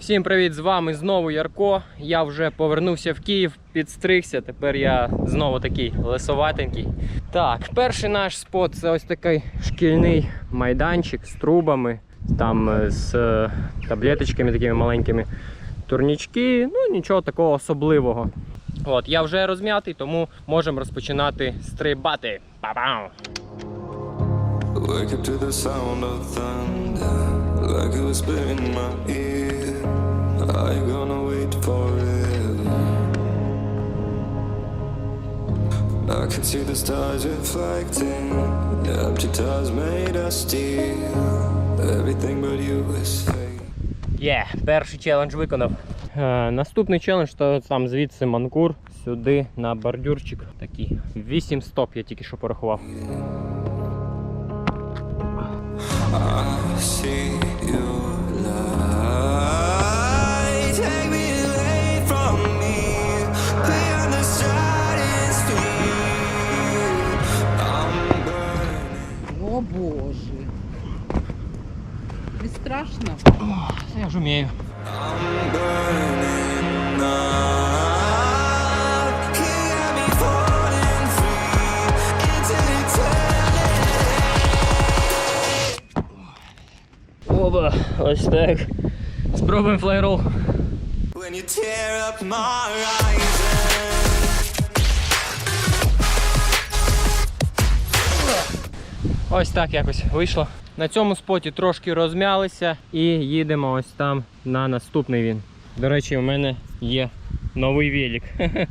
Всім привіт! З вами знову Ярко. Я вже повернувся в Київ, підстригся. Тепер я знову такий лисоватенький. Так, перший наш спот це ось такий шкільний майданчик з трубами, там е, з е, таблеточками такими маленькими. Турнічки, ну нічого такого особливого. От, я вже розм'ятий, тому можемо розпочинати стрибати. Thunder, like it was in my ear. You gonna wait forever? I can see the stars reflecting, the empty tires made of steel. Everything but you is fake. Є, перший челендж виконав. Е, наступний челендж то там звідси манкур, сюди на бордюрчик. Такий 8 стоп я тільки що порахував. I see Не страшно? Я ж eternity. Оба, ось так. Спробуємо флейрол. When you tear up my horizon. Ось так якось вийшло. На цьому споті трошки розм'ялися і їдемо ось там на наступний він. До речі, у мене є новий велик.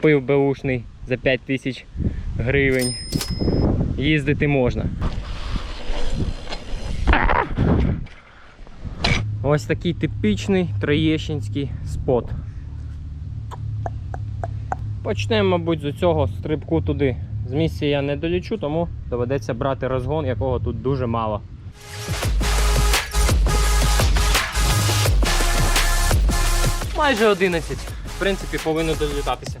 Пив беушний за 5 тисяч гривень. Їздити можна. Ось такий типічний троєщинський спот. Почнемо, мабуть, з цього стрибку туди. З місця я не долічу, тому доведеться брати розгон, якого тут дуже мало. Майже 11. В принципі, повинно долітатися.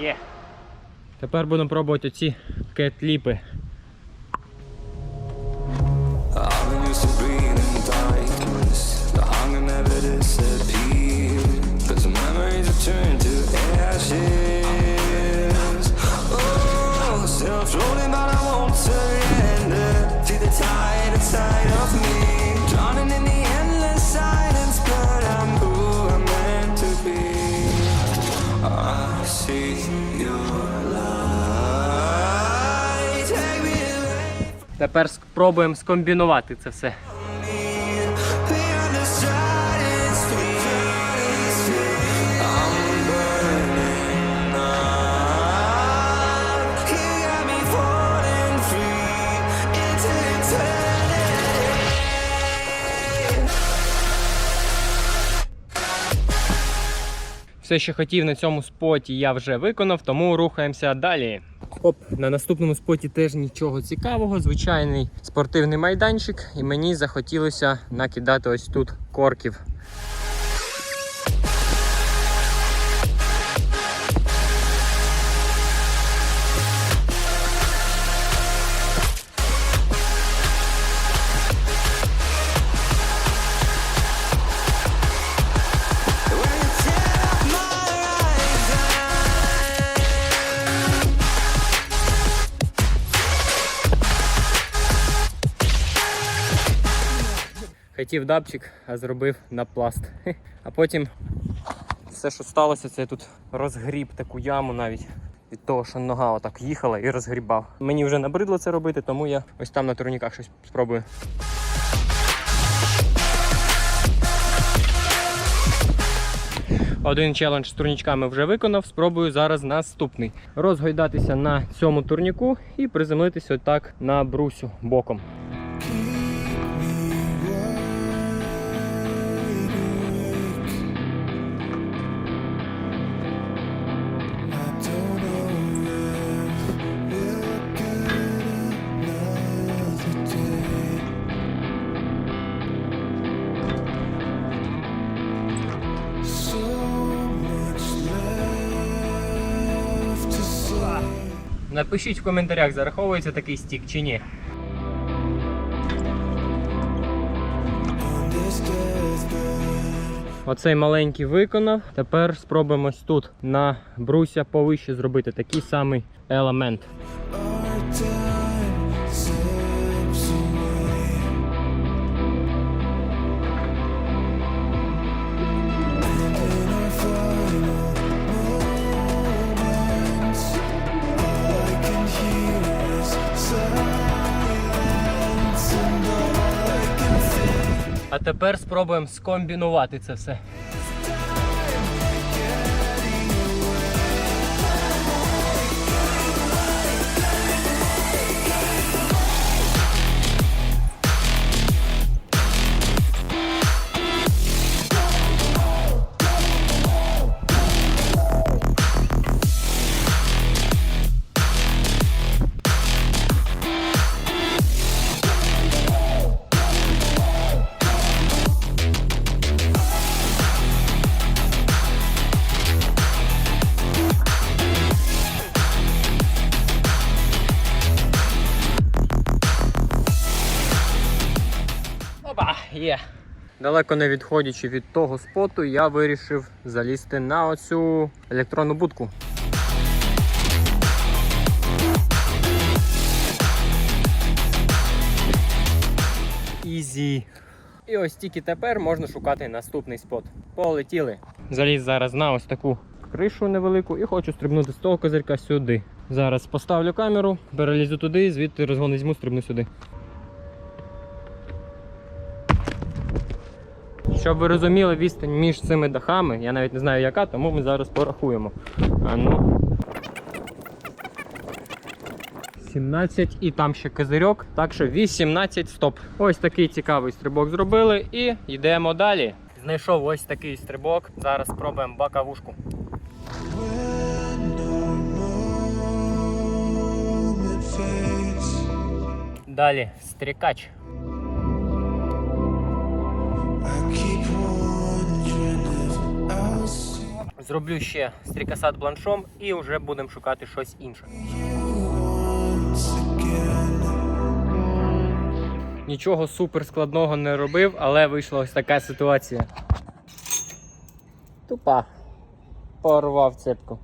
Є. Тепер будемо пробувати оці кетліпи. Тепер спробуємо скомбінувати це все. Все, що хотів на цьому споті, я вже виконав, тому рухаємося далі. Оп, на наступному споті теж нічого цікавого, звичайний спортивний майданчик, і мені захотілося накидати ось тут корків. Хотів дабчик, а зробив на пласт. А потім все, що сталося, це я тут розгріб таку яму навіть. Від того, що нога отак їхала і розгрібав. Мені вже набридло це робити, тому я ось там на турніках щось спробую. Один челендж з турнічками вже виконав. Спробую зараз наступний. Розгойдатися на цьому турніку і приземлитися отак на брусю боком. Напишіть в коментарях, зараховується такий стік чи ні. Оцей маленький виконав. Тепер спробуємо тут на бруся повище зробити такий самий елемент. А тепер спробуємо скомбінувати це все. Далеко не відходячи від того споту, я вирішив залізти на оцю електронну будку. Ізі. І ось тільки тепер можна шукати наступний спот. Полетіли. Заліз зараз на ось таку кришу невелику і хочу стрибнути з того козирка сюди. Зараз поставлю камеру, перелізу туди, звідти розгон візьму, стрибну сюди. Щоб ви розуміли відстань між цими дахами, я навіть не знаю яка, тому ми зараз порахуємо. А ну. 17 і там ще козирьок, так що 18 стоп. Ось такий цікавий стрибок зробили і йдемо далі. Знайшов ось такий стрибок. Зараз спробуємо бакавушку. Далі стрікач. Зроблю ще стрікасат бланшом і вже будемо шукати щось інше. Нічого супер складного не робив, але вийшла ось така ситуація. Тупа. Порвав цепку.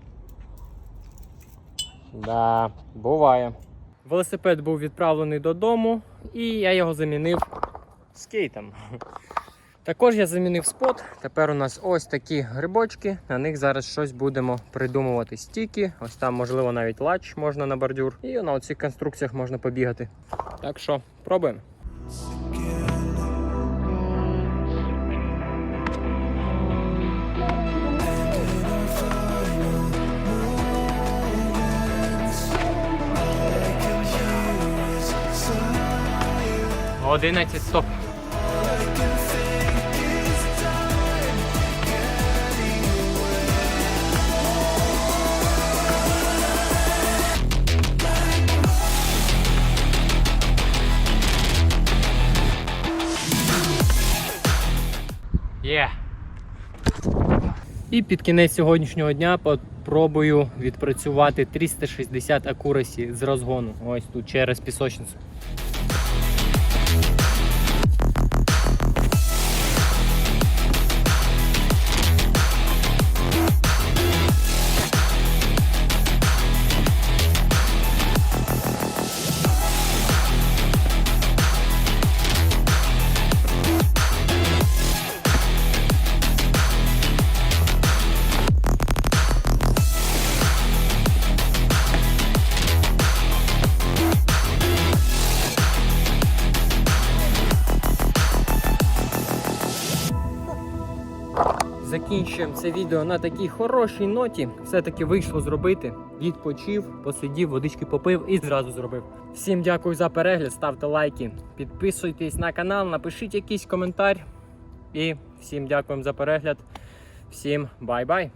Да, буває. Велосипед був відправлений додому, і я його замінив скейтом. Також я замінив спот. Тепер у нас ось такі грибочки. На них зараз щось будемо придумувати. Стіки, ось там, можливо, навіть лач можна на бордюр. І на оцих конструкціях можна побігати. Так що, пробуємо. Одинадцять стоп. І під кінець сьогоднішнього дня попробую відпрацювати 360 акурасі з розгону. Ось тут через пісочницю. Закінчуємо це відео на такій хорошій ноті. Все-таки вийшло зробити. Відпочив, посидів, водички попив і зразу зробив. Всім дякую за перегляд, ставте лайки, підписуйтесь на канал, напишіть якийсь коментар. І всім дякуємо за перегляд. Всім бай-бай!